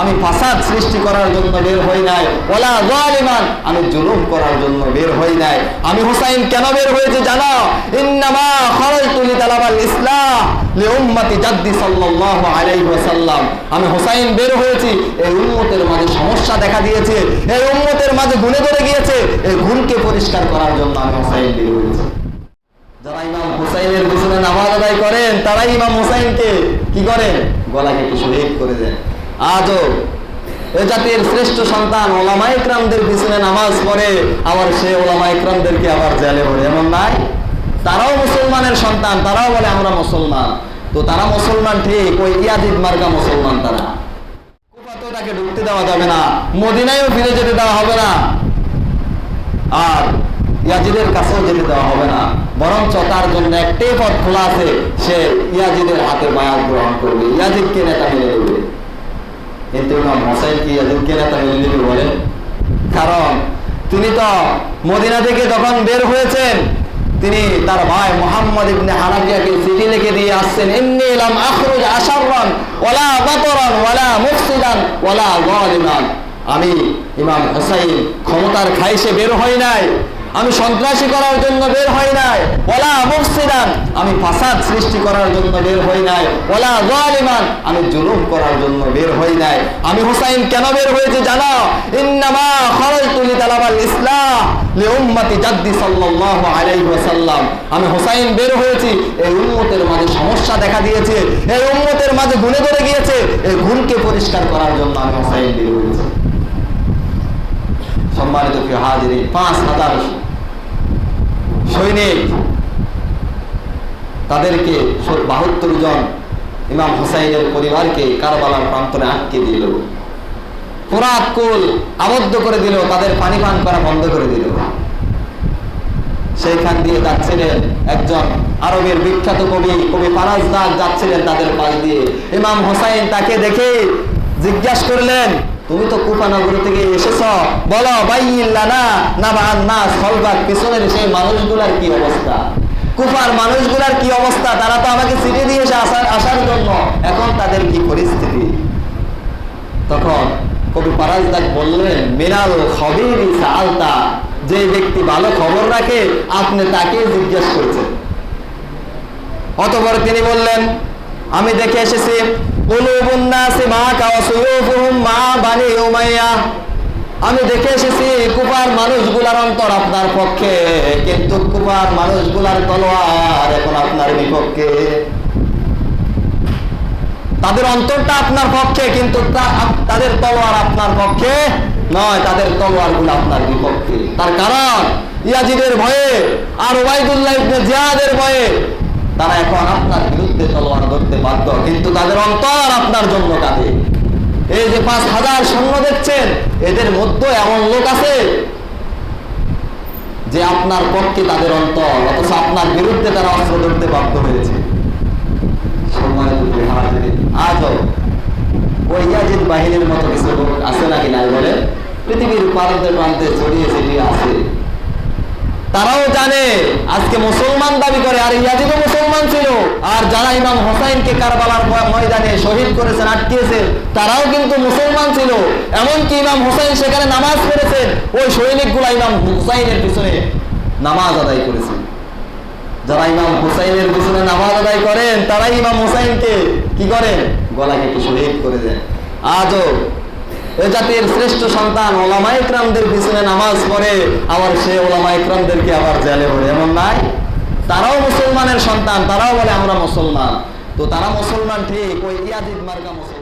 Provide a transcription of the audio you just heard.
আমি ফাসাদ সৃষ্টি করার জন্য বের হই নাই। ওলা জালিমান, আমি জুলুম করার জন্য বের হই নাই। আমি হুসাইন কেন বের হয়েছে জানো? ইন্নামা খরাজতু লিতালাবাল ইসলাম লিউম্মতি জাদ্দি সাল্লাল্লাহু আলাইহি ওয়াসাল্লাম। আমি হুসাইন বের হয়েছি, এই উম্মতের মাঝে সমস্যা দেখা দিয়েছে, এই উম্মতের মাঝে গুণে ধরে গিয়েছে, এই গুণকে পরিষ্কার করার জন্য আমি হুসাইন বের হয়েছি। যারা ইমাম হুসাইনের পিছনে নামাজ আদায় করেন, তারাই ইমাম হুসাইনকে কি করেন? গলাকে একটু শহীদ করে দেন। আজও এ জাতির শ্রেষ্ঠ সন্তান ওলামা ইকরামদের পিছনে নামাজ পড়ে আবার সে ওলামা ইকরামদেরকে আবার জেলে পড়ে এমন নাই? তারাও মুসলমানের সন্তান, তারাও বলে আমরা মুসলমান। তো তারা মুসলমান ঠিক, ওই ইয়াদিদ মার্গা মুসলমান তারা। তাকে ঢুকতে দেওয়া যাবে না, মদিনায়ও ফিরে যেতে দেওয়া হবে না। আর ইয়াজিদের কাছেও যেতে দেওয়া হবে না। বরঞ্চ তার জন্য একটাই পথ খোলা আছে, সে ইয়াজিদের হাতে বায়াত গ্রহণ করবে, ইয়াজিদকে নেতা মেনে নেবে। কিন্তু নেবে কারণ তিনি তো মদিনা থেকে যখন বের হয়েছেন, তিনি তার ভাই মোহাম্মদ ইবনে হানাফিয়াকে চিঠি লিখে দিয়ে আসছেন, ইন্নী ইলাম আখরুজ আশাররান ওয়ালা বাতরান ওয়ালা মুফসিদান ওয়ালা যালিমান আমি ইমাম হুসাইন ক্ষমতার খাইসে বের হই নাই। আমি সন্ত্রাসী করার জন্য বের হই নাই। ওলা মুফসিদান, আমি ফাসাদ সৃষ্টি করার জন্য বের হই নাই। ওলা জালিমান, আমি জুলুম করার জন্য বের হই নাই। আমি হুসাইন কেন বের হয়েছে জানো? ইন্নামা খরাজতু লিতালাবাল ইসলাম লিউম্মতি জাদ্দি সাল্লাল্লাহু আলাইহি ওয়াসাল্লাম। আমি হুসাইন বের হয়েছি, এই উম্মতের মাঝে সমস্যা দেখা দিয়েছে। এই উম্মতের মাঝে গুণে ধরে গিয়েছে। এই গুণকে পরিষ্কার করার জন্য আমি হুসাইন বের হয়েছি। সম্মানিত প্রিয় হাজিরি পাঁচ হাজার সৈনিক। তাদেরকে বাহাত্তর জন ইমাম হুসাইনের পরিবারকে কারবালার প্রান্তরে আটকে দিল। পুরাত কুল আবদ্ধ করে দিল, তাদের পানি পান করা বন্ধ করে দিল। সেইখান দিয়ে যাচ্ছিলেন একজন আরবের বিখ্যাত কবি কবি ফারাজ দাগ যাচ্ছিলেন তাদের পাশ দিয়ে। ইমাম হোসাইন তাকে দেখে জিজ্ঞাসা করলেন তুমি তো কুফানগর থেকে এসেছ, বলো বাইল্লানা না বা না সলবাগ পিছনের সেই মানুষগুলার কি অবস্থা? কুফার মানুষগুলার কি অবস্থা? তারা তো আমাকে চিঠি দিয়েছে আসার আসার জন্য। এখন তাদের কি পরিস্থিতি? তখন কবি পারাজদাক বললেন, মিনাল খবির আলতা যে ব্যক্তি ভালো খবর রাখে, আপনি তাকে জিজ্ঞেস করছেন। অতপর তিনি বললেন, আমি দেখে এসেছি আমি দেখে এসেছি, কুপার মানুষগুলার অন্তর আপনার পক্ষে, কিন্তু কুপার মানুষগুলার তলোয়ার এখন আপনার বিপক্ষে। তাদের অন্তরটা আপনার পক্ষে, কিন্তু তাদের তলোয়ার আপনার পক্ষে নয়, তাদের তলোয়ারগুলো আপনার বিপক্ষে। তার কারণ, ইয়াজিদের ভয়ে আর ওবায়দুল্লাহ জিয়াদের ভয়ে তারা এখন আপনার বিরুদ্ধে তলোয়ার ধরতে বাধ্য কিন্তু তাদের অন্তর আপনার জন্য কাঁদে। এই যে পাঁচ হাজার সৈন্য দেখছেন, এদের মধ্যে এমন লোক আছে যে আপনার পক্ষে তাদের অন্তর, অথচ আপনার বিরুদ্ধে তারা অস্ত্র ধরতে বাধ্য হয়েছে। আজও ওই বাহিনীর মতো কিছু লোক আছে নাকি নাই বলে পৃথিবীর প্রান্তে প্রান্তে ছড়িয়ে ছিটিয়ে আছে তারাও জানে, আজকে মুসলমান দাবি করে, আর ইয়াজিদও মুসলমান ছিল। আর যারা ইমাম হোসাইনকে কারবালার ময়দানে শহীদ করেছেন, আটকিয়েছেন, তারাও কিন্তু মুসলমান ছিল। এমনকি ইমাম হোসাইন সেখানে নামাজ পড়েছেন, ওই সৈনিকগুলা ইমাম হুসাইনের পিছনে নামাজ আদায় করেছেন। যারা ইমাম হুসাইনের পিছনে নামাজ আদায় করেন, তারাই ইমাম হুসাইনকে কি করেন? গলাকে একটু শহীদ করে দেন। আজও এ জাতির শ্রেষ্ঠ সন্তান ওলামা ইকরামদের পিছনে নামাজ পড়ে আবার সে ওলামা ইকরামদেরকে আবার জেলে পড়ে এমন নাই? তারাও মুসলমানের সন্তান, তারাও বলে আমরা মুসলমান। তো তারা মুসলমান ঠিক ওই ইয়াদিদ মার্গা মুসলমান।